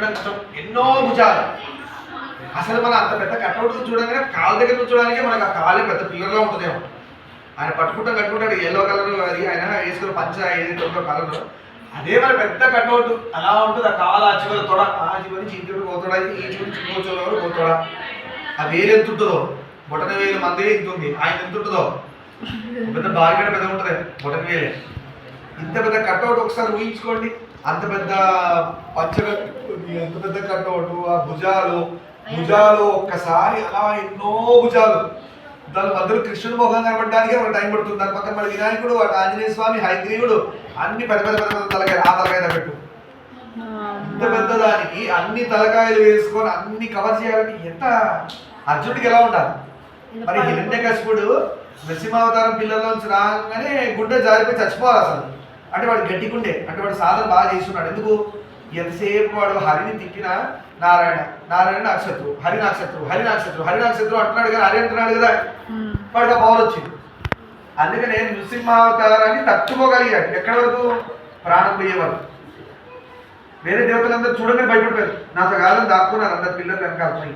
చెప్పడం కష్టం ఎన్నో భుజాలు. అసలు మనం అంత పెద్ద కట్అవుట్ చూడగానే కాళ్ళ దగ్గర చూడడానికి మనకు ఆ కాలే పెద్ద పిల్లర్లో ఉంటుందేమో. ఆయన పట్టుకుంటా కట్టుకుంటాడు ఎల్లో కలర్ అది ఆయన వేసుకున్న పంచ ఏదైతే ఉందో కలర్ అదే మన పెద్ద కట్అవుట్. అలా ఉంటుంది ఆ కాలు ఆ చివరి తొడ. ఆ చివరి నుంచి పోతాడా ఈ చివరి చిన్న పోతాడా? ఆ వేలు ఎంత ఉంటుందో? బొటన వేలు మందే ఎంత ఉంది. ఆయన ఎంత ఉంటుందో? పెద్ద బారిగడ పెద్ద ఉంటుంది బొటన వేలే. ఇంత పెద్ద కట్అవుట్ ఒకసారి ఊహించుకోండి. అంత పెద్ద పంచగ అంత పెద్ద కట్అవుట్ ఆ భుజాలు భుజాలు ఒక్కసారి అలా ఎన్నో భుజాలు. దాని మధ్యలో కృష్ణుడు ముఖం కనబడడానికి ఒక టైం పడుతుంది. దాని పక్కన మళ్ళీ వినాయకుడు అటు ఆంజనేయ స్వామి హైగ్రీవుడు అన్ని పెద్ద పెద్ద పెద్ద తలకాయ ఆ తలకాయ పెట్టు ఇంత పెద్ద దానికి అన్ని తలకాయలు వేసుకొని అన్ని కవర్ చేయాలంటే ఎంత అర్జునుడికి ఎలా ఉండాలి? మరి హిరణ్యకశిపుడు నరసింహావతారం పిల్లల్లోంచి రాగానే గుండె జారిపోయి చచ్చిపోవాలి అసలు. అంటే వాడు గట్టికుండే అంటే వాడు సాధన బాగా చేస్తున్నాడు. ఎందుకు? ఎంతసేపు వాడు హరిని తిట్టినా నారాయణ నారాయణ నక్షత్రు హరి నక్షత్రు హరి నక్షత్రు హరి నక్షత్రు అంటున్నాడు కదా హరి అంటున్నాడు కదా. వాడికి ఆ పవర్ వచ్చింది. అందుకనే నృసింహావతారాన్ని తట్టుకోగలిగాడు ఎక్కడి వరకు? ప్రాణం పోయే వరకు వేరే దేవతలందరూ చూడగానే భయపడిపోయారు. నాతో కాలం దాక్కున్నారు అందరు పిల్లలు కనుక అర్థమై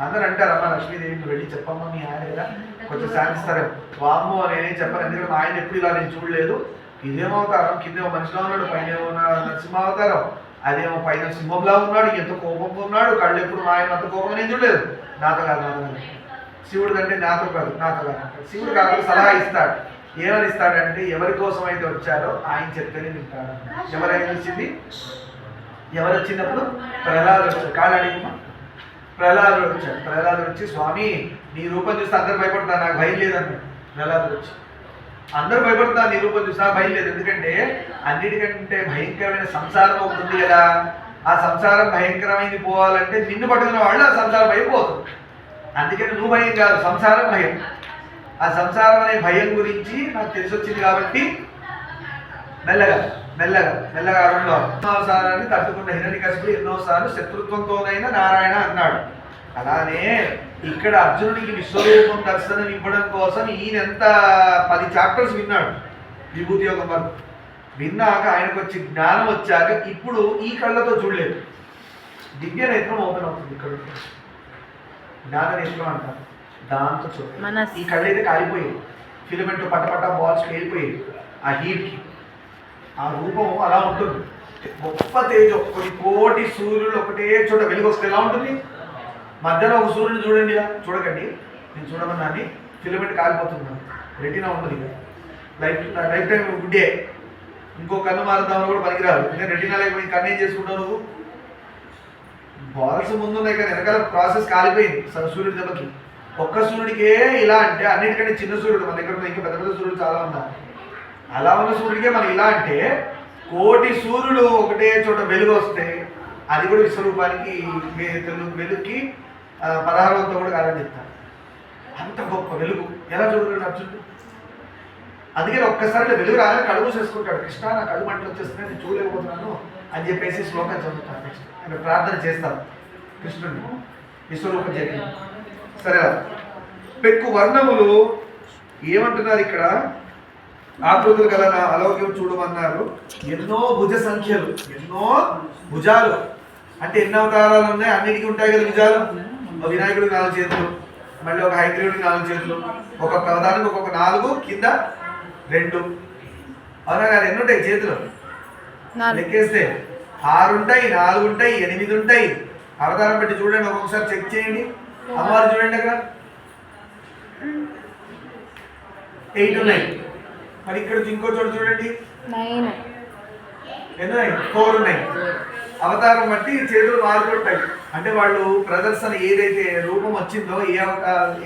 అందరు అంటారు అమ్మ లక్ష్మీదేవి నువ్వు వెళ్ళి చెప్పమ్మా మీ ఆయన కొంచెం శాంతిస్తారేమో. వామ్మో నేనేం చెప్పాను ఎందుకంటే మా ఆయన ఎప్పుడు ఇలా నేను చూడలేదు. ఇదేమో అవతారం కిందేమో మనిషిలో ఉన్నాడు పైన ఏమో నరసింహావతారం అదేమో పైన సింహంలా ఉన్నాడు ఎంత కోపంగా ఉన్నాడు కళ్ళు ఎప్పుడు మా ఆయన అంత కోపంగా నేను చూడలేదు. నాతో కాదు నాతో కాదు. శివుడు అంటే నాతో కాదు నాతో కాదు. శివుడు కాదు సలహా ఇస్తాడు. ఏమని ఇస్తాడంటే ఎవరి కోసం అయితే వచ్చారో ఆయన చెప్తేనే వింటాడు. ఎవరైనా వచ్చింది? ఎవరు వచ్చినప్పుడు? ప్రహ్లాదుడు వచ్చాడు. కాళ్ళు ప్రహ్లాదుడు వచ్చాడు. ప్రహ్లాదుడు వచ్చి స్వామి నీ రూపం చూస్తే అందరు భయపడతారు నాకు భయం లేదన్నాడు. ప్రహ్లాదుడు వచ్చి అందరూ భయపడుతున్నారు నీ రూపం భయం లేదు. ఎందుకంటే అన్నిటికంటే భయంకరమైన సంసారం అవుతుంది కదా. ఆ సంసారం భయంకరమైంది పోవాలంటే నిన్ను పట్టుకున్న వాళ్ళు ఆ సంసారం భయం పోతుంది అందుకని నువ్వు భయం కాదు సంసారం భయం. ఆ సంసారం అనే భయం గురించి నాకు తెలిసి వచ్చింది కాబట్టి మెల్లగా మెల్లగా మెల్లగా అరుణ్లో ఎన్నోసారాన్ని తట్టుకున్న హిరణ్యకశిపుడు ఎన్నోసార్లు శత్రుత్వంతోనైనా నారాయణ అన్నాడు. అలానే ఇక్కడ అర్జునుడికి విశ్వరూపం దర్శనం ఇవ్వడం కోసం ఈయన ఎంత పది చాప్టర్స్ విన్నాడు విభూతి యోగం వరకు. విన్నాక ఆయనకు వచ్చి జ్ఞానం వచ్చాక ఇప్పుడు ఈ కళ్ళతో చూడలేదు. దివ్య నేత్రం ఓపెన్ అవుతుంది ఇక్కడ. జ్ఞాన నేత్రం అంటారు. దాంతో చూడాలి. ఈ కళ్ళు అయితే కాలిపోయాయి. ఫిలమెంట్ పటపట బాల్స్ పేలిపోయాయి ఆ హీట్కి ఆ రూపం అలా ఉంటుంది. గొప్ప తేజం. కొన్ని కోటి సూర్యులు ఒకటే చోట వెలుగు వస్తే ఎలా ఉంటుంది? మధ్యలో ఒక సూర్యుని చూడండి ఇలా చూడకండి. నేను చూడమన్నాన్ని ఫిలమెంట్ కాలిపోతున్నాను రెటీనా ఉంటుంది ఇక. లైఫ్ లైఫ్ టైం గుడ్డే ఇంకో కన్ను మారుద్దామని కూడా పనికిరాదు. నేను రెటీనా లేకపోతే కన్ను ఏం చేసుకుంటావు నువ్వు? బాల్స్ ముందు ఉన్నాయి కానీ వెనకాల ప్రాసెస్ కాలిపోయింది. సూర్యుడి దెబ్బకి. ఒక్క సూర్యుడికే ఇలా అంటే అన్నిటికంటే చిన్న సూర్యుడు. మన దగ్గర ఇంకా పెద్ద పెద్ద సూర్యుడు చాలా ఉన్నారు అలా ఉన్న సూర్యుడికే మనం ఇలా అంటే కోటి సూర్యుడు ఒకటే చోట వెలుగు వస్తే అది కూడా విశ్వరూపానికి తెలుగు వెలుగుకి పదహారవంతో కూడా కాదని చెప్తారు. అంత గొప్ప వెలుగు. ఎలా చూడగలడు అర్జునుడు? అందుకని ఒక్కసారి వెలుగు రాగానే కళ్ళు మూసేసుకుంటాడు. కృష్ణ నా కళ్ళు మంటలు వచ్చేస్తున్నాయి నేను చూడలేకపోతున్నాను అని చెప్పేసి శ్లోకం చదువుతాను నెక్స్ట్ అంటే ప్రార్థన చేస్తాను కృష్ణుడిని. విశ్వరూపం చెప్పి సరే పెక్కు వర్ణములు ఏమంటున్నారు ఇక్కడ? ఆకృతులు గల నా అలౌక్యం చూడమన్నారు. ఎన్నో భుజ సంఖ్యలు ఎన్నో భుజాలు. అంటే ఎన్ని అవతారాలు ఉన్నాయి? అన్నిటికీ ఉంటాయి కదా భుజాలు. వినాయకుడికి నాలుగు చేతులు మళ్ళీ ఒక హైగ్రీవుడికి నాలుగు చేతులు ఒక్కొక్క అవతారానికి ఒక్కొక్క నాలుగు కింద రెండు. అవునా కదా ఎన్ని ఉంటాయి చేతులు? లెక్కేస్తే ఆరు ఉంటాయి నాలుగు ఉంటాయి ఎనిమిది ఉంటాయి. అవతారం పెట్టి చూడండి ఒక్కొక్కసారి చెక్ చేయండి. అమ్మవారు చూడండి అక్కడ. ఎయిట్ ఉన్నాయి. మరి ఇక్కడ ఇంకో చోట చూడండి. నైన్ ఎన్ని ఉన్నాయి? ఫోర్ ఉన్నాయి. అవతారం బట్టి చేతులు మారుతుంటాయి. అంటే వాళ్ళు ప్రదర్శన ఏదైతే రూపం వచ్చిందో ఏ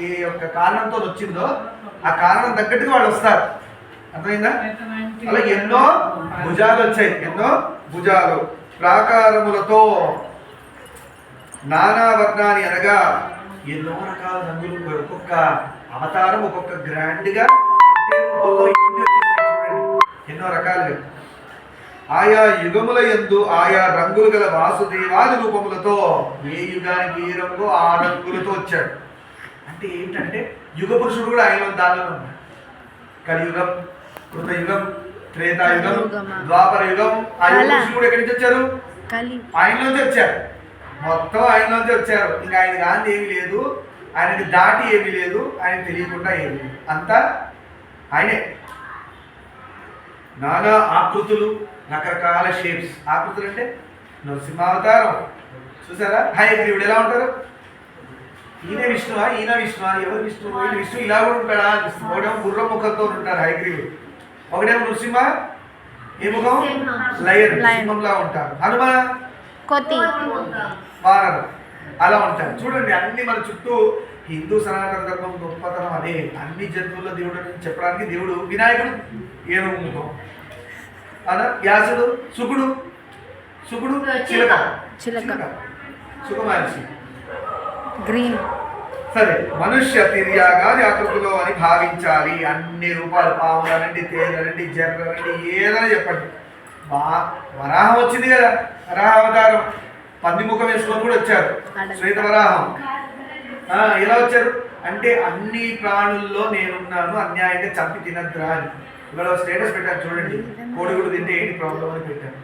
ఏ యొక్క కారణంతో వచ్చిందో ఆ కారణం తగ్గట్టుగా వాళ్ళు వస్తారు. అర్థమైందా? అలా ఎన్నో భుజాలు వచ్చాయి. ఎన్నో భుజాలు. ప్రాకారములతో నానా వర్ణాన్ని అనగా ఎన్నో రకాల రంగులు ఒక్కొక్క అవతారం ఒక్కొక్క గ్రాండ్ ఆయా యుగముల యందు ఆయా రంగులు గల వాసుదేవాది రూపములతో ఏ యుగానికి ఏ రంగు ఆ రంగులతో వచ్చాడు. అంటే ఏంటంటే యుగ పురుషుడు కూడా ఆయన దానిలో ఉన్నాడు. కలియుగం కృతయుగం త్రేతాయుగం. ద్వాపర యుగం ఆ యుగ అలా. పురుషులు కూడా ఎక్కడి నుంచి వచ్చారు? ఆయనలోంచి వచ్చారు. మొత్తం ఆయనలోంచి వచ్చారు. ఇంకా ఆయన కాని ఏమీ లేదు. ఆయనకి దాటి ఏమీ లేదు. ఆయన తెలియకుండా ఏమీ లేదు. అంతా ఆయనే. నానా ఆకృతులు రకరకాల షేప్స్ ఆకృతులు అంటే నరసింహావతారం. చూసారా? హాయ్ దేవుడు ఎలా ఉంటారు? ఈయన విష్ణువా? ఈయన విష్ణువా? ఎవరు విష్ణువు? ఈయన విష్ణు ఇలా కూడా ఉంటాడా? అనిపిస్తుంది ఒకటేమో గుర్రం ముఖంతో ఉంటారు హైగ్రీవుడు ఒకటేమో నృసింహ ఏ ముఖం లయన్ Lion. సింహంలా ఉంటారు హనుమ వానరు. అలా ఉంటారు. చూడండి అన్ని మన చుట్టూ హిందూ సనాతన ధర్మం గొప్పతనం అదే. అన్ని జంతువుల దేవుడు అని చెప్పడానికి దేవుడు వినాయకుడు ఏనుగు ముఖం. వ్యాసుడు సుకుడు సుకుడు చిలక. చిలక. సుఖమహర్షి గ్రీన్. సరే మనుష్య తిర్యాగాది ఆకృతిలో అని భావించాలి. అన్ని రూపాలు పాములనండి తేనెలండి జర్రనండి ఏదైనా చెప్పండి. బా వరాహం వచ్చింది కదా వరాహ అవతారం. పంది ముఖం వేసుకొని కూడా వచ్చారు. శ్వేత వరాహం. ఆ, ఎలా వచ్చారు? అంటే అన్ని ప్రాణుల్లో నేనున్నాను అన్యాయంగా చంపి తినద్రా అని. ఇవాళ స్టేటస్ పెట్టారు చూడండి. కోడిగుడు తింటే ఏంటి ప్రాబ్లం అని పెట్టారు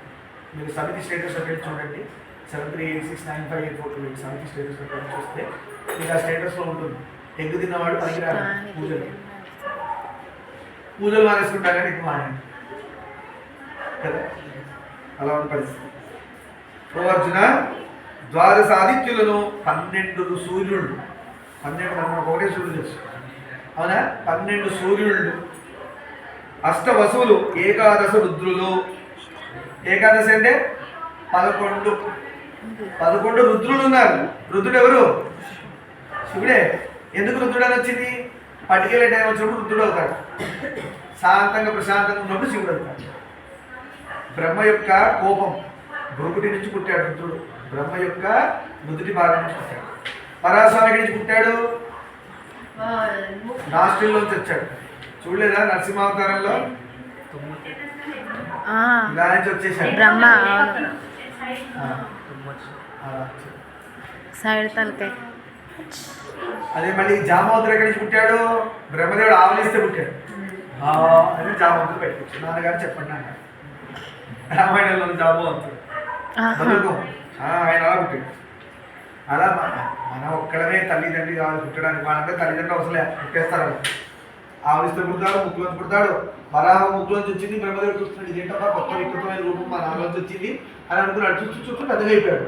మీరు సమితి స్టేటస్ పెట్టి చూడండి. Seven three eight six nine five eight four two eight సమితి స్టేటస్ పెట్టి చూస్తే మీకు ఆ స్టేటస్లో ఉంటుంది. ఎగ్గు తిన్నవాడు పనికిరాడు పూజలు. పూజలు మానేసుకుంటారు కానీ ఎక్కువ మానే కదా? అలా ఉన్న పరిస్థితి. ఓ అర్జున ద్వాదశ ఆదిత్యులను పన్నెండు సూర్యుడు పన్నెండు మనం ఒకటే సూర్యుడు తెలుసు. అవునా? పన్నెండు సూర్యుళ్ళు. అష్ట వసువులు ఏకాదశ రుద్రులు. ఏకాదశి అంటే పదకొండు. పదకొండు రుద్రులు ఉన్నారు. రుద్రుడు ఎవరు? శివుడే. ఎందుకు రుద్రుడు అని వచ్చింది? పట్టుకెళ్ళే టైం వచ్చినప్పుడు రుద్రుడు అవుతాడు. శాంతంగా ప్రశాంతంగా ఉన్నప్పుడు శివుడు అవుతాడు. బ్రహ్మ యొక్క కోపం. భృగుటి నుంచి పుట్టాడు రుద్రుడు. బ్రహ్మ యొక్క నుదుటి భాగం నుంచి పుట్టాడు. పరాస్వామి నుంచి పుట్టాడు? నాస్టిల్ నుంచి వచ్చాడు. చూడలేదా నరసింహావతారంలో? వచ్చేసాడు. బ్రహ్మ. సైడ్ తలకాయ అదే మళ్ళీ జామవంతుడు ఎక్కడి నుంచి పుట్టాడు బ్రహ్మదేవుడు ఆవలిస్తే పుట్టాడు. ఆ, అని జామవంతుడు పెట్టుకోవచ్చు. నాన్నగారు చెప్పండి అన్నాడు రామాయణంలో ఆ, ఆయన అలా పుట్టాడు. అలా మన ఒక్కడమే తల్లిదండ్రి కావాలి పుట్టడానికి. మనంటే తల్లిదండ్రులు అవసరం పుట్టేస్తారు. ఆవలిస్తే పుడతాడు ముక్కులోంచి పుడతాడు. వరాహ ముక్కులోంచి వచ్చింది బ్రహ్మదేవుడు చూస్తున్నాడు. ఇదేంటప్పా కొత్త వికృతమైన రూపం మా నాన్నలోంచి వచ్చింది అని అనుకున్నాడు. చుట్టూ చుట్టూ పెద్దగా అయిపోయాడు.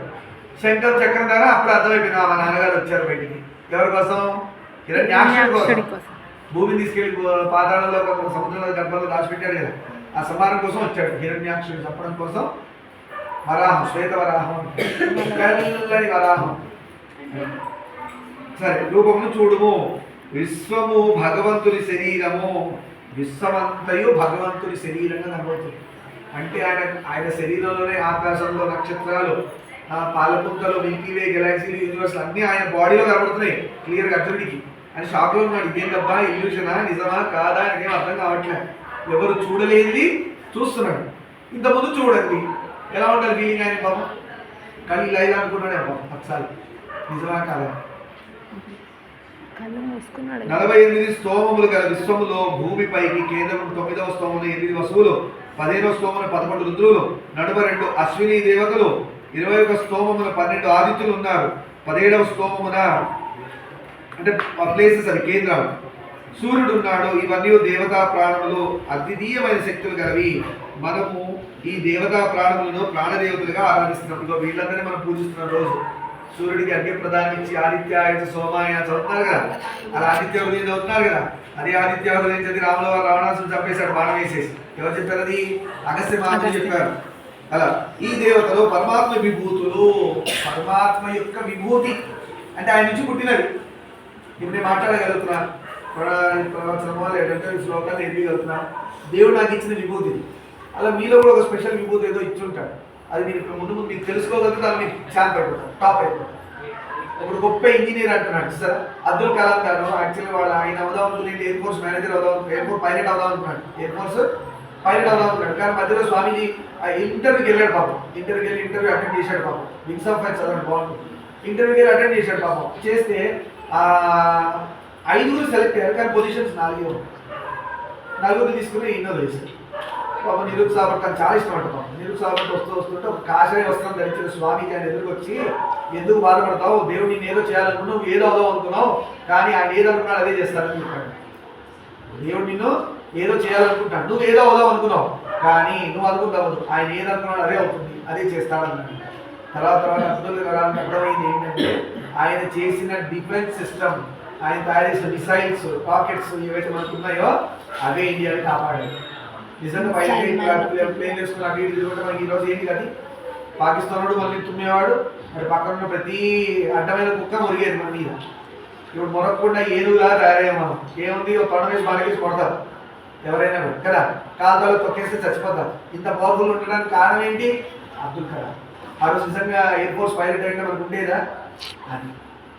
శంకర్ చక్రం ద్వారా అప్పుడు అర్థమైపోయింది మా నాన్నగారు వచ్చారు బయటికి. ఎవరి కోసం? హిరణ్యాక్షుడి కోసం. భూమిని తీసుకెళ్ళి ఒక సముద్రంలో గర్భంలో దాచిపెట్టాడు కదా. ఆ సంహారం కోసం వచ్చాడు హిరణ్యాక్షుడు చంపడం కోసం. వరాహం శ్వేత వరాహం. తెల్లని వరాహం. సరే రూపమును చూడుము. విశ్వము భగవంతుని శరీరము విశ్వమంతయు భగవంతుని శరీరంగా కనబడుతుంది. అంటే ఆయన ఆయన శరీరంలోనే ఆకాశంలో నక్షత్రాలు పాలపుంతలు మిల్కీవే గెలాక్సీలు యూనివర్స్ అన్నీ ఆయన బాడీలో కనబడుతున్నాయి. క్లియర్గా అర్జునుడికి. ఆయన షాక్లో ఉన్నాడు. ఇదేంటబ్బా ఇల్యూషనా నిజమా కాదా ఆయనకేం అర్థం కావట్లేదు. ఎవరు చూడలేనిది చూస్తున్నాడు. ఇంతకుముందు చూడండి. ఎలా ఉండాలి ఫీలింగ్ ఆయన పాపం? కానీ ఇలా ఇలా అనుకున్నాడే పాపం. ఒకసారి నిజమా కాదా? నలభై ఎనిమిది స్తోమములు గల విశ్వములో భూమిపైకి కేంద్రం తొమ్మిదవ స్తోములు ఎనిమిది వసువులు పదిహేనవ స్తోములు పదకొండు రుద్రులు నడుమ రెండు అశ్విని దేవతలు ఇరవై ఒక స్తోమమున పన్నెండు ఆదిత్యులు ఉన్నారు. పదిహేడవ స్తోమమున అంటే ప్లేసెస్ అది కేంద్రాలు. సూర్యుడు ఉన్నాడు ఇవన్నీ దేవతా ప్రాణములు అద్వితీయమైన శక్తులు గలవి. మనము ఈ దేవతా ప్రాణములను ప్రాణదేవతలుగా ఆరాధిస్తున్నాం వీళ్ళందరినీ మనం పూజిస్తున్నాం రోజు. సూర్యుడికి అగ్ని ప్రదానం ఇచ్చి ఆదిత్యాయ చ సోమాయ చదువుతున్నారు కదా. అలా ఆదిత్య హృదయం చదువుతున్నారు కదా. అదే ఆదిత్య హృదయం చదివి రాముల వారు రావణాసుని చంపేశాడు బాణం వేసేసి. ఎవరు చెప్పారు అది అగస్త్య. మహర్షి. చెప్పారు. అలా ఈ దేవతలు పరమాత్మ విభూతులు పరమాత్మ యొక్క విభూతి. అంటే ఆయన నుంచి పుట్టినవి. ఇప్పుడు నేను మాట్లాడగలుగుతున్నా. ప్రవచనమో లేదంటే శ్లోకాలు ఎదిగలుగుతున్నా దేవుడు నాకు ఇచ్చిన విభూతి. అలా మీలో కూడా ఒక స్పెషల్ విభూతి ఏదో ఇచ్చుంటాడు అది మీరు ఇప్పుడు ముందు ముందు మీకు తెలుసుకోగలిగితే దాన్ని ఛాన్స్ అయిపోతారు టాప్ అయిపోతారు ఇప్పుడు గొప్ప ఇంజనీర్ అంటున్నాడు సార్ అబ్దుల్ కలాం గారు యాక్చువల్లీ వాళ్ళ ఆయన అవుదాం అనుకునేది ఎయిర్ ఫోర్స్ మేనేజర్ అవుదాం ఎయిర్ ఫోర్స్ పైలట్ అవుదాం అనుకున్నాడు ఎయిర్ ఫోర్స్ పైలట్ అవుదాం అనుకున్నాడు కానీ మధ్యలో స్వామీజీ ఆ ఇంటర్వ్యూకి వెళ్ళాడు పాపం. ఇంటర్వ్యూకి వెళ్ళి ఇంటర్వ్యూ అటెండ్ చేశాడు పాపం. వింగ్స్ ఆఫ్ ఫైర్ చదవండి బాగుంటుంది. ఇంటర్వ్యూకి వెళ్ళి అటెండ్ చేశాడు పాపం. చేస్తే ఐదుగురు సెలెక్ట్ అయ్యారు కానీ పొజిషన్స్ నాలుగే ఉన్నాయి. నలుగురు తీసుకుని ఇన్నో చేశారు. పాపం నిరుత్సాహపడతాను చాలా ఇష్టం అంట నిరుత్సాహపడి వస్తూ వస్తుంటే ఒక కాషాయ వస్త్రం ధరించిన స్వామికి ఆయన ఎదురుకొచ్చి ఎందుకు బాధపడతావు? దేవుడు నేను ఏదో చేయాలనుకున్నావు నువ్వు ఏదో అవుదాం అనుకున్నావు కానీ ఆయన ఏదనుకున్నాడు అదే చేస్తానని చెప్పాడు. దేవుడు నిన్ను ఏదో చేయాలనుకుంటాడు నువ్వు ఏదో అవుదాం అనుకున్నావు కానీ నువ్వు అనుకుంటావు ఆయన ఏదనుకున్నాడు అదే అవుతుంది అదే చేస్తాడన్నాడు. తర్వాత తర్వాత అబ్దుల్ కలాం అర్థమైంది ఏంటంటే ఆయన చేసిన డిఫెన్స్ సిస్టమ్ ఆయన తయారు చేసిన మిసైల్స్ రాకెట్స్ ఏవైతే మనకు ఉన్నాయో అవే ఇండియాని కాపాడాయి. నిజంగా బయట ప్లేన్ వేసుకుని అటు ఇటు తిరుగుతుంటే మనకి ఈరోజు ఏంటి అది పాకిస్తాన్ వాడు మళ్ళీ తుమ్మేవాడు. అటు పక్కన ఉన్న ప్రతి అడ్డమైన కుక్క మురిగేది మన మీద. ఇప్పుడు మొరకుండా ఏనుగులా తయారయ్యాం మనం. ఏముంది? ఒక తొడ వేసి బాగా కొడతారు. ఎవరైనా కూడా. కదా? కాలుతాలు తొక్కేస్తే చచ్చిపోతారు. ఇంత పవర్ఫుల్ ఉండడానికి కారణం ఏంటి? అబ్దుల్ కలాం. ఆ రోజు నిజంగా ఎయిర్ ఫోర్స్ పైలట్ అయినా మనకు ఉండేదా? అది.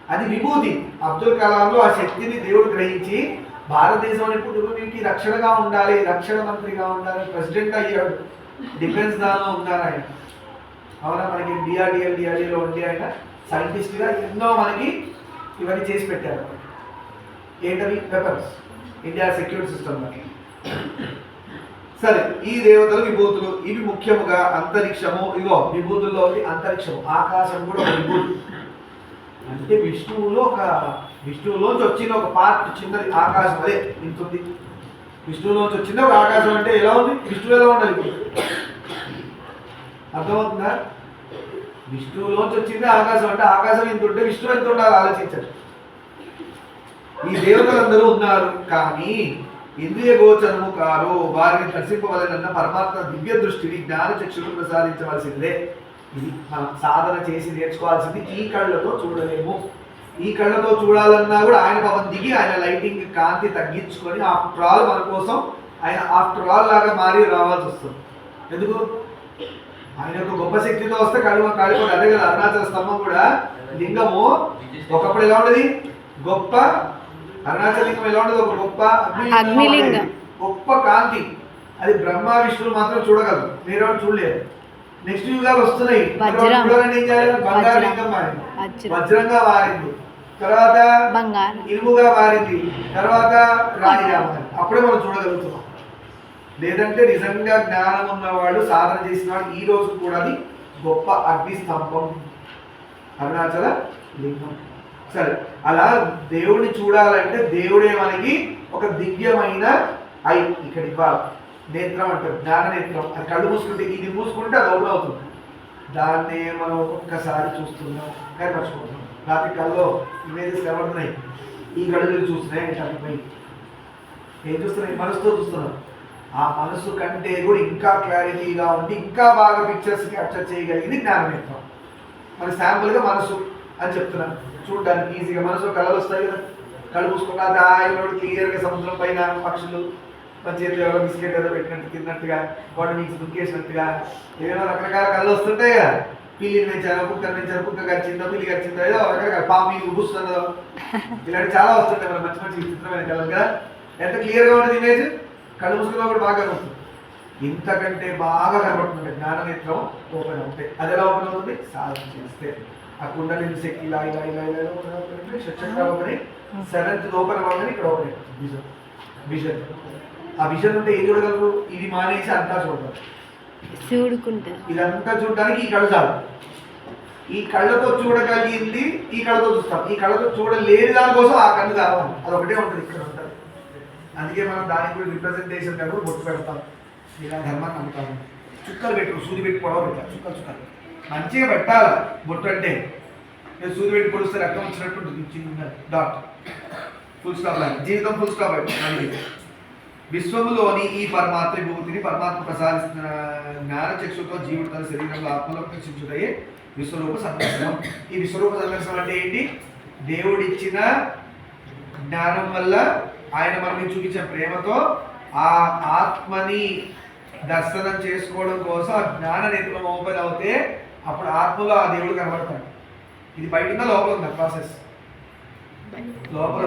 అది విభూతి. అబ్దుల్ కలాంలో ఆ శక్తిని దేవుడు గ్రహించి భారతదేశం అనే పుట్టుకునికి రక్షణగా ఉండాలి రక్షణ మంత్రిగా ఉండాలి ప్రెసిడెంట్ అయ్యాడు. డిఫెన్స్ దానిలో ఉన్నారు ఆయన. అవునా? మనకి డిఆర్డిఎల్ డిఆర్డిఎల్లో ఉండి ఆయన సైంటిస్ట్గా ఎన్నో మనకి ఇవన్నీ చేసి పెట్టారు. ఏంటవి? వెపన్స్ ఇండియా సెక్యూరిటీ సిస్టమ్ సరే ఈ దేవతలు విభూతులు ఇవి ముఖ్యముగా అంతరిక్షము. ఇగో విభూతుల్లో అంతరిక్షము. ఆకాశం కూడా విభూతి. అంటే విష్ణువులో ఒక విష్ణువులోంచి వచ్చిన ఒక పార్ట్ చిన్నది ఆకాశం. అదే ఇంత ఉంది విష్ణువులోంచి వచ్చిన ఒక ఆకాశం అంటే ఎలా ఉంది? విష్ణువు ఎలా ఉండాలి ఇప్పుడు? అర్థమవుతుందా? విష్ణువులోంచి వచ్చింది ఆకాశం అంటే ఆకాశం ఇంత ఉంటే విష్ణువు ఎంత ఉండాలి? ఆలోచించండి. ఈ దేవతలందరూ ఉన్నారు కానీ ఇంద్రియ గోచరము కారు వారిని దర్శింపవలనన్న పరమాత్మ దివ్య దృష్టిని జ్ఞాన చక్షులు ప్రసాదించవలసిందే. ఇది మనం సాధన చేసి నేర్చుకోవాల్సింది ఈ కళ్ళతో చూడలేము. ఈ కళ్ళతో చూడాలన్నా కూడా ఆయన పాపం దిగి ఆయన లైటింగ్ కాంతి తగ్గించుకొని ఆఫ్టర్ ఆల్ మన కోసం ఆయన ఆఫ్టర్ ఆల్ లాగా మారి రావాల్సి వస్తుంది. ఎందుకు? ఆయన యొక్క గొప్ప శక్తితో వస్తే కళ్ళు కాలిపోయి అదే కదా అరుణాచల స్తంభం కూడా లింగము ఒకప్పుడు ఎలా ఉండేది? గొప్ప అరుణాచల లింగం ఎలా ఉండదు? ఒక గొప్ప అగ్నిలింగం. గొప్ప కాంతి. అది బ్రహ్మ విష్ణువు మాత్రం చూడగలరు. వేరే వాళ్ళు చూడలేరు నెక్స్ట్ యుగాలు వస్తున్నాయి. ఏం చేయాలి? బంగారు. లింగం మారింది. వజ్రం. వజ్రంగా మారింది. తర్వాత బంగారం. ఇనుముగా మారింది. తర్వాత మారింది అప్పుడే మనం చూడగలుగుతున్నాం. లేదంటే నిజంగా జ్ఞానం ఉన్నవాడు సాధన చేసిన వాడు ఈ రోజు కూడా అది గొప్ప అగ్ని స్తంభం. అరుణాచల లింగం. సరే అలా దేవుడిని చూడాలంటే దేవుడే మనకి ఒక దివ్యమైన ఐ ఇక్కడ ఇవ్వాలి. నేత్రం అంటారు. జ్ఞాన నేత్రం. అది కళ్ళు మూసుకుంటే ఇది మూసుకుంటే అది అవుతుంది. దాన్నే మనం ఒక్కొక్కసారి చూస్తున్నాం. కానీ మర్చిపోతున్నాం. రాత్రికాల్లో ఇమేజెస్ ఎవరున్నాయి? ఈ గడువులు చూస్తున్నాయి? అంటే ఏం చూస్తున్నాయి? మనసుతో చూస్తున్నాం. ఆ మనసు కంటే కూడా ఇంకా క్లారిటీగా ఉండి ఇంకా బాగా పిక్చర్స్ క్యాప్చర్ చేయగలిగింది జ్ఞాననేత్రం మన శాంపుల్గా మనసు అని చెప్తున్నాను. చూడడానికి ఈజీగా మనసు కళలు వస్తాయి కదా. కళ్ళు మూసుకున్న దాయిలో క్లియర్గా సముద్రం పైన పక్షులు మన చేతిలో ఎవరో బిస్కెట్ ఏదో పెట్టినట్టు తిన్నట్టుగా గోడ నుంచి దుక్కేసినట్టుగా ఏదైనా రకరకాల కళ్ళు వస్తుంటాయి కదా. పిల్లిని పెంచాను కుక్కని పెంచాను కుక్క గడిచిందో పిల్లి గడిచిందో ఏదో రకరకాల పాము మీకు గుస్తుందో ఇలాంటి చాలా వస్తుంటాయి మన మంచి మంచి విచిత్రమైన కళలు కదా. ఎంత క్లియర్గా ఉంటుంది ఇమేజ్ కళ్ళు మూసుకున్నా కూడా బాగా కనబడుతుంది ఇంతకంటే బాగా కనబడుతుంది జ్ఞాననేత్రం ఓపెన్ అవుతాయి. అది ఎలా ఓపెన్ అవుతుంది? సాధన చేస్తే. ఆ కుండలిని శక్తి ఇలా ఇలా ఇలా ఇలా ఓపెన్ సెవెంత్ ఓపెన్ అవ్వగానే ఇక్కడ ఓపెన్ అవుతుంది విజన్ విజన్ ఆ విజన్ ఉంటే ఏం చూడగలరు ఇది మానేసి అంతా చూడగలరు చూడుకుంటుంది ఇదంతా చూడడానికి ఈ కళ్ళు చాలు. ఈ కళ్ళతో చూడగలిగింది ఈ కళ్ళతో చూస్తాం. ఈ కళ్ళతో చూడలేని దానికోసం ఆ కళ్ళు కావాలి అది ఒకటే ఉంటుంది ఇక్కడ ఉంటుంది అందుకే మనం దానికి కూడా రిప్రజెంటేషన్ కూడా బొట్టు పెడతాం. ఇలా ధర్మాన్ని నమ్ముతాము. చుక్కలు పెట్టు సూది పెట్టి పొడవ పెట్టాలి చుక్కలు చుక్కలు. మంచిగా పెట్టాలి? బొట్టు అంటే. నేను సూది పెట్టి పొడిస్తే రక్తం వచ్చినట్టు ఉంటుంది. చిన్న డాట్ ఫుల్ స్టాప్ లాగా జీవితం ఫుల్ స్టాప్ అయిపోతుంది. విశ్వములోని ఈ పరమాత్మ విభూతిని పరమాత్మ ప్రసాదిస్తున్న జ్ఞాన చక్షుతో జీవుడు తన శరీరంలో ఆత్మలో ప్రదర్శించుటయే విశ్వరూప సందర్శనం. ఈ విశ్వరూప సందర్శనం అంటే ఏంటి? దేవుడిచ్చిన జ్ఞానం వల్ల ఆయన మనకి చూపించిన ప్రేమతో ఆ ఆత్మని దర్శనం చేసుకోవడం కోసం ఆ జ్ఞాన నేత్రం ఓపెన్ అవుతే అప్పుడు ఆత్మలో ఆ దేవుడు కనబడతాడు. ఇది బయట ఉందా లోపల ఉందా ప్రాసెస్. లోపల.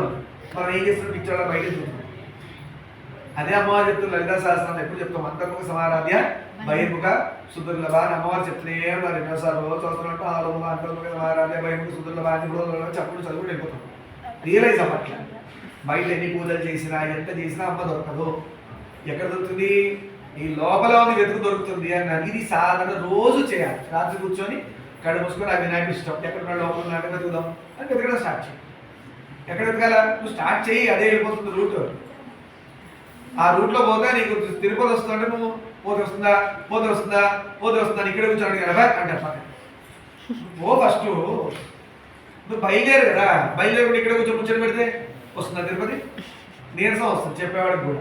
మనం ఏం చేస్తున్నాం? పిక్చర్లో బయట చూస్తున్నాం. అదే అమ్మవారు చెప్తున్న లలితా శాస్త్రం ఎప్పుడు చెప్తాం? అంతర్ముఖ సమారాధ్య బహిర్ముఖ సుదుర్లభ అని అమ్మవారు చెప్తూనే ఉన్నారు. ఎన్నోసార్లు రోజు చదువుతున్నట్టు ఆ రోజు అంతర్ముఖ సమారాధ్య బహిర్ముఖ సుదుర్లభ అని కూడా చప్పుడు చదువుకుంటూ వెళ్ళిపోతాం. రియలైజ్ అవ్వట్ల. బయట ఎన్ని పూజలు చేసినా ఎంత చేసినా అమ్మ దొరకదు. ఎక్కడ దొరుకుతుంది? ఈ లోపల ఉంది వెతుకు దొరుకుతుంది అన్నారు. ఇది సాధన రోజు చేయాలి. రాత్రి కూర్చొని కళ్ళు మూసుకొని అవి నాకు ఇష్టం. ఎక్కడ లోపల ఉన్నాడు? వెతుకుదాం? అని వెతకడం స్టార్ట్ చేయి. ఎక్కడ వెతకాల? నువ్వు స్టార్ట్ చేయి అదే వెళ్ళిపోతుంది రూట్. ఆ రూట్లో పోతే నీకు తిరుపతి వస్తుందంటే నువ్వు పోతే వస్తుందా? పోతే వస్తుందా? పోతే వస్తుందా? అని ఇక్కడ కూర్చోండి కదా అంటే ఓ ఫస్ట్. నువ్వు బయలుదేరు కదా. బయలుదేరి ఇక్కడ కూర్చొని కూర్చొని పెడితే వస్తుందా తిరుపతి? నీరసం వస్తుంది చెప్పేవాడికి కూడా.